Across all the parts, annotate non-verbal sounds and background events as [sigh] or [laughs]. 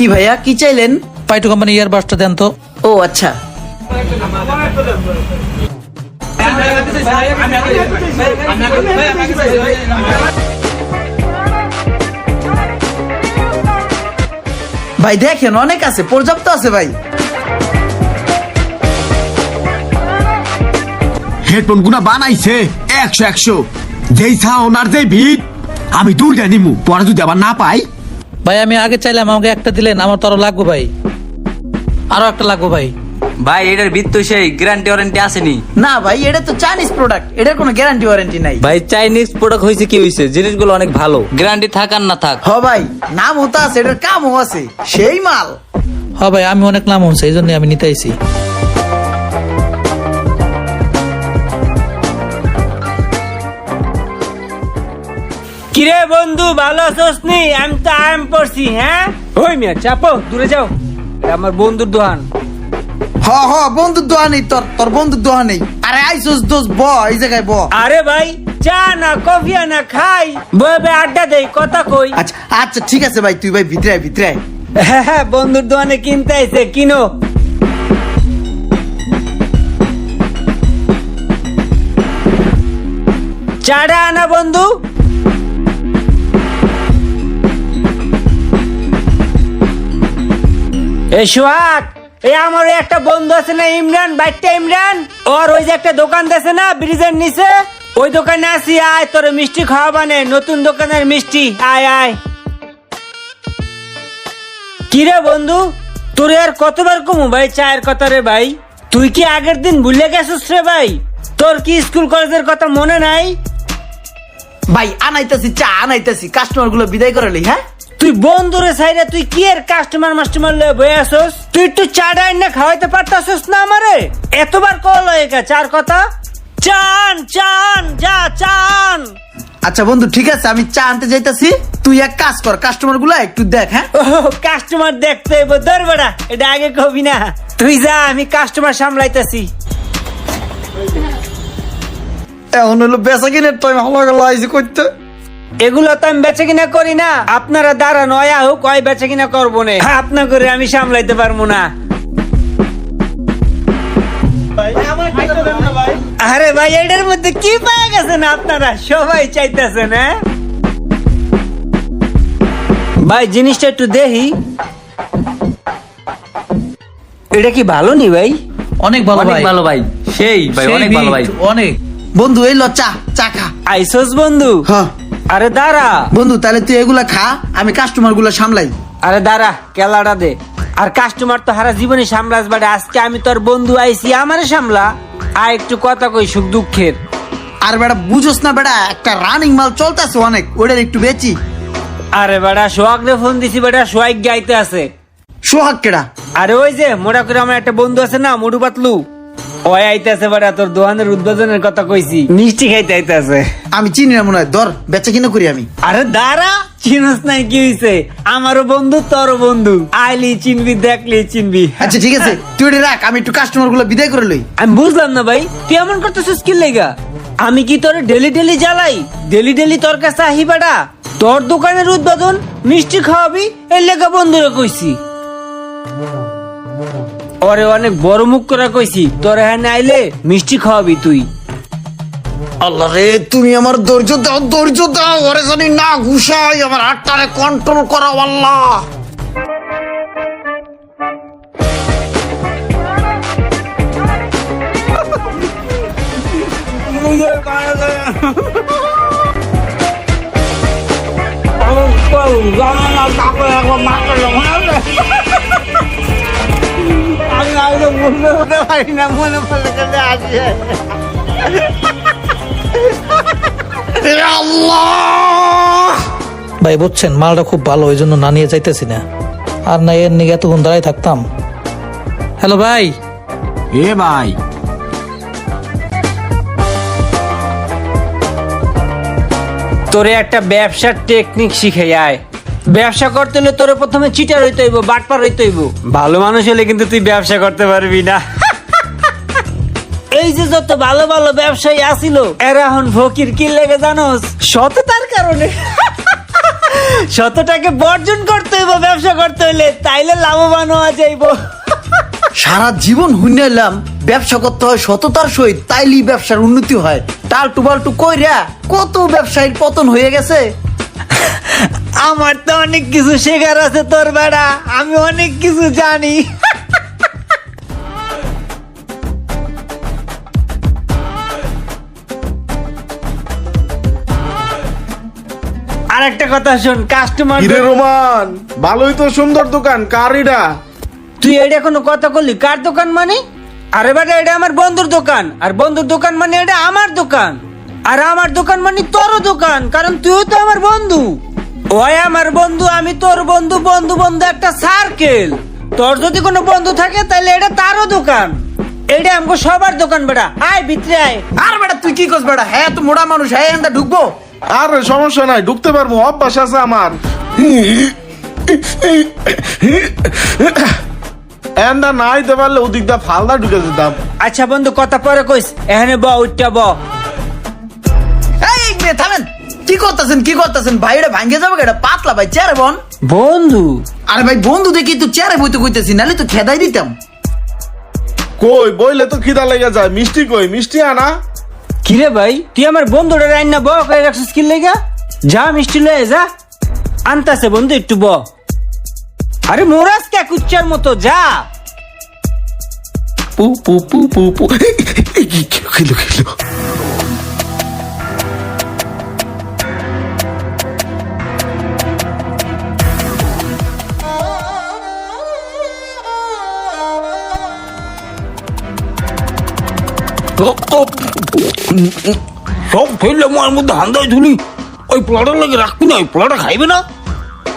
কি ভাইয়া কি চাইলেন? পাইটু কোম্পানি ইয়ার বাসটা দেন তো। ও আচ্ছা। ভাই দেখেন অনেক আছে পর্যাপ্ত আছে ভাই। হেডফোন গুনা বানাইছে একশো একশো। যেই সাউন্ড আর যেই ভিড় আমি দুইটা নিমু পরে যদি আবার না পাই ভাই আমি আগে চাইলাম আমাকে একটা দিলেন আমার তো আরও লাগবো ভাই। আরও একটা লাগবো ভাই। ভাই এটার ভিত্ত সেই গ্যারান্টি ওয়ারেন্টি আসেনি। না ভাই এটা তো চাইনিজ প্রোডাক্ট এটার কোনো গ্যারান্টি ওয়ারেন্টি নাই। ভাই চাইনিজ প্রোডাক্ট হয়েছে কি হয়েছে জিনিসগুলো অনেক ভালো। গ্যারান্টি থাক আর না থাক। হ ভাই নাম হতো আছে এটার কামও আছে সেই মাল। হ ভাই আমি অনেক নাম হচ্ছে এই জন্য আমি নিতে আইছি। কিরে বন্ধু ভালো আছোস নি? আমি তো আরাম পড়ছি হ্যাঁ? ওই মিয়া চাপো দূরে যাও। এটা আমার বন্ধুর দোকান। হ হ বন্ধুর দোয়া নেই তোর তোর বন্ধুর দোয়া নেই আরে আইসোস দোস ব এই জায়গায় ব। আরে ভাই চা না কফি না খাই। বয়ে আড্ডা দেই কথা কই। আচ্ছা আচ্ছা ঠিক আছে ভাই তুই ভাই ভিতরে আয়, ভিতরে আয়। হ্যাঁ হ্যাঁ বন্ধুর দোকানে কিনতে আইছে কিনো। চাটা আনা বন্ধু। এ সোহাগ, এই আমার ওই একটা বন্ধু আছে না ইমরান বাইকটা ইমরান? ওর ওই যে একটা দোকান আছে না, ব্রিজের নিচে? ওই দোকানে আসি আয়, তোর মিষ্টি খাওয়াবানে নতুন দোকানের মিষ্টি, আয় আয়। কিরে বন্ধু, তোর আর কতবার কমু ভাই চায়ের কথা রে ভাই? তুই কি আগের দিন ভুলে গেছিস রে ভাই? তোর কি স্কুল কলেজের কথা মনে নাই? ভাই, আনাইতাছি চা, আনাইতাছি। কাস্টমারগুলো বিদায় করে লই হ্যাঁ? তুই বন্ধুরে সাইডে তুই কি এর কাস্টমার মাস্টমার লয়ে বয়ে আসোস? তুই একটু চা ডাইন না খাওয়াইতে পারতাছিস না আমারে? এতবার কল হয়ে গেছে চার কথা? চান চান যা চান। আচ্ছা বন্ধু ঠিক আছে আমি চা আনতে যাইতাছি। তুই এক কাজ কর কাস্টমারগুলো একটু দেখ হ্যাঁ? কাস্টমার দেখতে এবো ধর বেড়া এটা আগে কবি না। তুই যা আমি কাস্টমার সামলাইতেছি। এখন হলো বেচা কিনে টাইম ভালো গেল আইসি করতে। এগুলো তো আমি বেচে কিনা করি না। আপনারা দ্বারা নয়া হোক কয় বেচে কিনা করব না। আপনা করে আমি সামলাইতে পারব না। আরে ভাই এটার মধ্যে কি পাওয়া গেছেন আপনারা? সবাই চাইতেছেন হ্যাঁ? ভাই জিনিসটা একটু দেখি। এটা কি ভালো নি ভাই? অনেক ভালো অনেক ভাই। ভালো ভাই। সেই ভাই অনেক ভালো ভাই। অনেক। বন্ধু এই ল চা চা খা। আইসোস বন্ধু? হ্যাঁ। আরে দাঁড়া। বন্ধু তাহলে তুই এগুলা খা আমি কাস্টমারগুলো সামলাই। আরে দাঁড়া কেলাটা দে। আর কাস্টমার তো হারা জীবনে সামলাস বাড়ে। আজকে আমি তোর বন্ধু আইছি আমারে সামলা। আর একটু কথা কই সুখ দুঃখের। আর বেটা বুঝোস না বেটা একটা রানিং মাল চলতেছে অনেক ওটার একটু বেচি। আরে বেটা সোহাগ রে ফোন দিছি বেটা সোহাগ গাইতে আছে। সোহাগ কেডা? আরে ওই যে মোটা করে আমার একটা বন্ধু আছে না মুডু পাতলু ওই আইতেছে বেটা তোর দোকানের উদ্বোধনের কথা কইছি। মিষ্টি খাইতে আইতেছে। আমি চিনি না মনে হয় ধর বেচা কিনা করি আমি। আরে দাঁড়া চিনস নাই কি হইছে? আমারও বন্ধু তোরও বন্ধু। আইলি চিনবি দেখলি চিনবি। আচ্ছা ঠিক আছে তুই এটা রাখ আমি একটু কাস্টমারগুলো বিদায় করে লই। আমি বুঝলাম না ভাই তুই এমন করতেছিস কি লেগা? আমি কি তোর ডেলি ডেলি জ্বালাই? ডেলি ডেলি তোর কাছে আহি বেটা তোর দোকানের উদ্বোধন মিষ্টি খাওয়াবি এর লেগা বন্ধুরা কইছি। ওরে অনেক বড় মুখ করে কইছি তোর এখানে আইলে মিষ্টি খাওয়াবি তুই। আল্লাহ রে তুমি আমার ধৈর্য দাও ধৈর্য দাও ওরে জানি না ঘুষাই আমার হাতটারে কন্ট্রোল করো আল্লাহ। এ [laughs] আল্লাহ ভাই বুঝছেন মালটা খুব ভালো ওই জন্য না নিয়ে যাইতেছি না। আর না এর নিয়ে এতক্ষণ দাঁড়াই থাকতাম। হ্যালো ভাই। এ ভাই। তোরে একটা ব্যবসার টেকনিক শিখে আয়। ব্যবসা করতে হলে তোর প্রথমে চিটার হইতে হইব বাটপার হইতে হইব। ভালো মানুষ হলে কিন্তু তুই ব্যবসা করতে পারবি না। এই যে যত ভালো ভালো ব্যবসায়ী আসিল এরা এখন ফকির কি লেগে জানোস? সততার কারণে। শতটাকে বর্জন করতে হইব ব্যবসা করতে হইলে তাইলে লাভবান হওয়া যাইব। সারা জীবন হুইনাইলাম ব্যবসা করতে হয় সততার সহিত তাইলি ব্যবসার উন্নতি হয়। টালটু বালটু কইরা কত ব্যবসায়ীর পতন হয়ে গেছে? [laughs] আমার তো অনেক কিছু শেখার আছে তোর বেড়া আমি অনেক কিছু জানি। [laughs] আর একটা কথা শোন কাস্টমার হিরে রোমান ভালোই তো সুন্দর দোকান কার এটা? তুই এটা কোনো কথা বললি? কার দোকান মানে? আরে বেটা এটা আমার বন্ধুর দোকান। আর বন্ধুর দোকান মানে এটা আমার দোকান। আর আমার দোকান মানে তোরও দোকান কারণ তুইও তো আমার বন্ধু। ওই আমার বন্ধু আমি তোর বন্ধু বন্ধু বন্ধু একটা সার্কেল তোর যদি কোনো বন্ধু থাকে তাহলে এটা তারও দোকান। এটা আমাকে সবার দোকান বেটা আয় ভিতরে আয়। আর বেটা তুই কি করছ বেটা? হ্যাঁ তো মোড়া মানুষ হ্যাঁ এন্দা ঢুকবো? আর সমস্যা নাই ঢুকতে পারব অভ্যাস আছে আমার। এন্দা না আইতে পারলে ওদিক দা ফালদা ঢুকে যেতাম। আচ্ছা বন্ধু কথা পরে কইস। এখানে ব উঠটা ব। এই থামেন কি করতেছেন কি করতেছেন ভাই এটা ভাঙ্গে যাবে এটা পাতলা ভাই চেয়ারে বন বন্ধু আরে ভাই বন্ধু দেখি তো চেয়ারে বইতে কইতেছি নালে তো খেদাই দিতাম কই বইলে তো খিদা লেগে যায় মিষ্টি কই মিষ্টি আনা কিরে ভাই তুই আমার বন্ধুটা রাইন না ব কয়ে রাখছিস কি লেগা যা মিষ্টি লয়ে যা আনতাছে বন্ধু একটু ব আরে মোরাজ কে কুচ্চার মতো যা পু পু পু পু পু খেলো খেলো সব ফেললে আমার মধ্যে হান্দায় ধুলি। ওই পোলাটার লাগে রাখবি না ওই পোলাটা খাইবে না।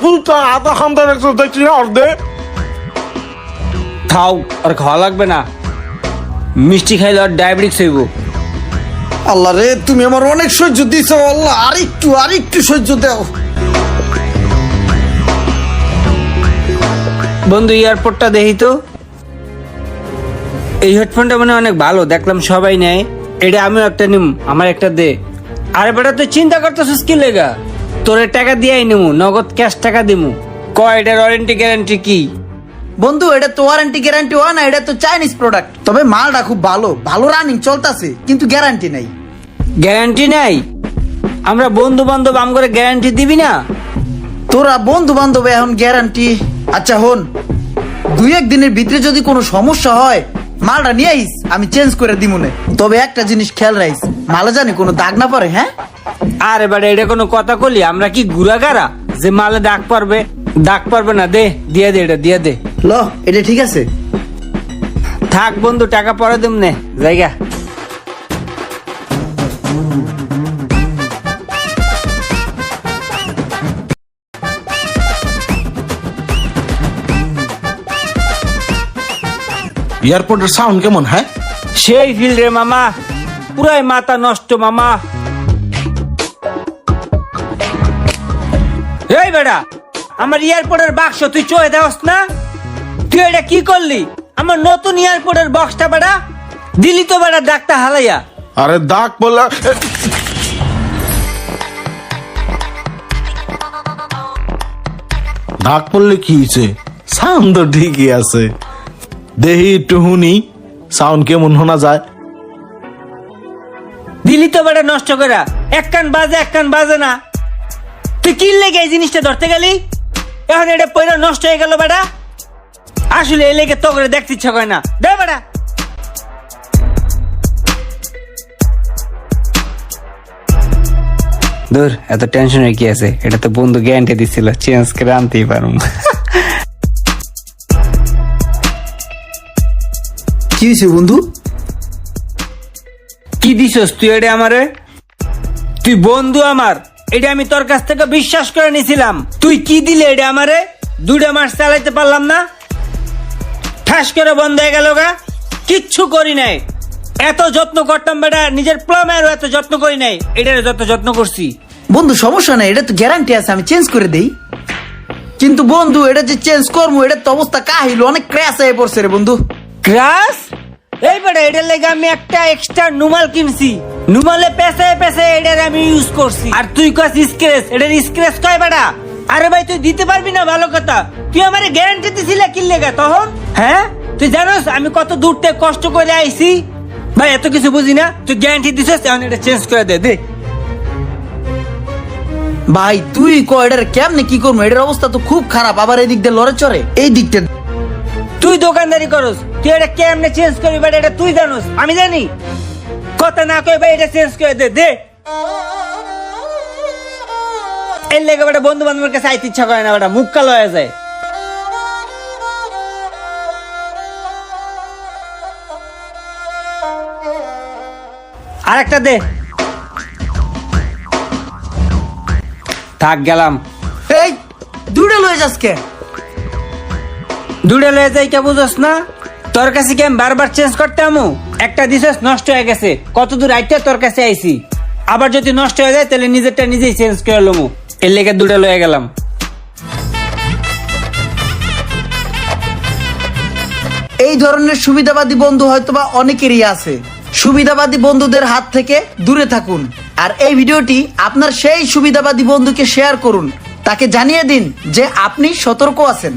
তুই আধা রাখছো দেখছি না অর্ধে খাও আর খাওয়া লাগবে না। মিষ্টি খাইলে আর ডায়াবেটিক্স হইব। আল্লাহ রে তুমি আমার অনেক সহ্য দিছো আল্লাহ আর একটু আর একটু সহ্য দাও। বন্ধু এয়ারপোর্টটা দেখি তো। এই হেডফোনটা মানে অনেক ভালো দেখলাম সবাই নেয়। এটা আমিও একটা নিম আমার একটা দে। আরে বেটা তুই চিন্তা করতেছিস কি লেগা? তোরে টাকা দিয়াই নিমু নগদ ক্যাশ টাকা দিমু। কয় এটার ওয়ারেন্টি গ্যারান্টি কি? বন্ধু এটা তো ওয়ারেন্টি গ্যারান্টি হয় না এটা তো চাইনিজ প্রোডাক্ট তবে মালটা খুব ভালো ভালো রানিং চলতেছে কিন্তু গ্যারান্টি নাই। গ্যারান্টি নাই? আমরা বন্ধু বান্ধব আম করে গ্যারান্টি দিবি না? তোরা বন্ধু বান্ধব এখন গ্যারান্টি আচ্ছা হন দুই এক দিনের ভিতরে যদি কোনো সমস্যা হয় মালটা নিয়ে আইস আমি চেঞ্জ করে দিমুনে। তবে একটা জিনিস খেয়াল রাখিস মালে জানি কোনো দাগ না পড়ে হ্যাঁ? আরে বাড়ি এটা কোনো কথা কলি? আমরা কি গুড়াগারা? যে মালে দাগ পারবে দাগ পারবে না দে দিয়ে দে এটা দিয়ে দে। ল এটা ঠিক আছে। থাক বন্ধু টাকা পরে দিম নে জায়গা। এয়ারপোর্টের সাউন্ড কেমন হ্যাঁ? সেই ফিল রে মামা। পুরাই মাথা নষ্ট মামা। এই বেড়া আমার এয়ারপোর্টের বাক্স তুই চয়ে দেওয়াস না? তুই এটা কি করলি? আমার নতুন এয়ারপোর্টের বক্সটা বেড়া দিলি তো বেড়া ডাক্তার হালাইয়া। আরে দাগ বললা দাগ পড়লে কি হয়েছে? সাউন্ড তো ঠিকই আছে। দেহি একটু শুনি সাউন্ড কেমন শোনা যায়? দিলি তো বেটা নষ্ট করা এক কান বাজে এক কান বাজে না। তুই কি লেগে এই জিনিসটা ধরতে গেলি? এখন এটা পয়লা নষ্ট হয়ে গেল বেটা। আসলে এই লেগে তো করে দেখতে ইচ্ছা করে না। দে বেটা। দূর এত টেনশনের কি আছে? এটা তো বন্ধু গ্যারান্টি দিছিল চেঞ্জ করে আনতেই পারুম। কি হয়েছে বন্ধু? কি দিছস তুই এটা আমারে? তুই বন্ধু আমার এটা আমি তোর কাছ থেকে বিশ্বাস করে নিছিলাম। তুই কি দিলে এটা আমারে? দুটা মাস চালাইতে পারলাম না। ঠাস করে বন্ধ হয়ে গেল গা। কিচ্ছু করি নাই। এত যত্ন করতাম বেটা নিজের প্লামেরও এত যত্ন করি নাই। এটার যত যত্ন করছি। বন্ধু সমস্যা নাই এটা তো গ্যারান্টি আছে আমি চেঞ্জ করে দেই। কিন্তু বন্ধু এটা যে চেঞ্জ করব এটা তো অবস্থা কাহিল অনেক ক্র্যাশ হয়ে পড়ছে রে বন্ধু। গ্রাস? এই বেটা এটার লেগে আমি একটা এক্সট্রা নুমাল কিনছি। নুমালে পেছে পেছে এটার আমি ইউজ করছি। আর তুই কস স্ক্রেচ এটার স্ক্রেচ কয় বেটা আরে ভাই, তুই দিতে পারবি না, ভালো কথা। তুই আমারে গ্যারান্টি দিছিলি কি লেগা তখন? হ্যাঁ? তুই জানোস, আমি কত দূর থেকে কষ্ট করে আইছি? ভাই, এত কিছু বুঝি না। তুই গ্যারান্টি দিছিস, এখন এটা চেঞ্জ করে দে দে। ভাই, তুই ক এটার কেমনে কি করব? এটার অবস্থা তো খুব খারাপ। আবার এই দিক দিয়ে লড়ে চড়ে। এই দিকটা তুই দোকানদারি করস। তুই এটা কেমনে চেঞ্জ করবি বাট এটা তুই জানোস। আমি জানি। কথা না কই এটা চেঞ্জ করে দে। দে। এর লেগে বেটা বন্ধু বান্ধবের কাছে আইতে ইচ্ছা করে না বেটা। মুখ কালো হয়ে যায়। আর একটা দে। থাক, গেলাম। এই দুইটা লয়ে যাস কে? দূরে লয়ে যাই কে বুঝোস না? তোর কাছে কি আমি বারবার চেঞ্জ করতে আমু? একটা দিছস, নষ্ট হয়ে গেছে। কত দূর আইতে তোর কাছে আইছি। আবার যদি নষ্ট হয়ে যায়, তাহলে নিজেরটা নিজেই চেঞ্জ করে লমু। এর লেগে দূরে লয়ে গেলাম। এই ধরনের সুবিধাবাদী বন্ধু হয়তোবা অনেকেরই আছে। সুবিধাবাদী বন্ধুদের হাত থেকে দূরে থাকুন। আর এই ভিডিওটি আপনার সেই সুবিধাবাদী বন্ধুকে শেয়ার করুন। তাকে জানিয়ে দিন যে আপনি সতর্ক আছেন।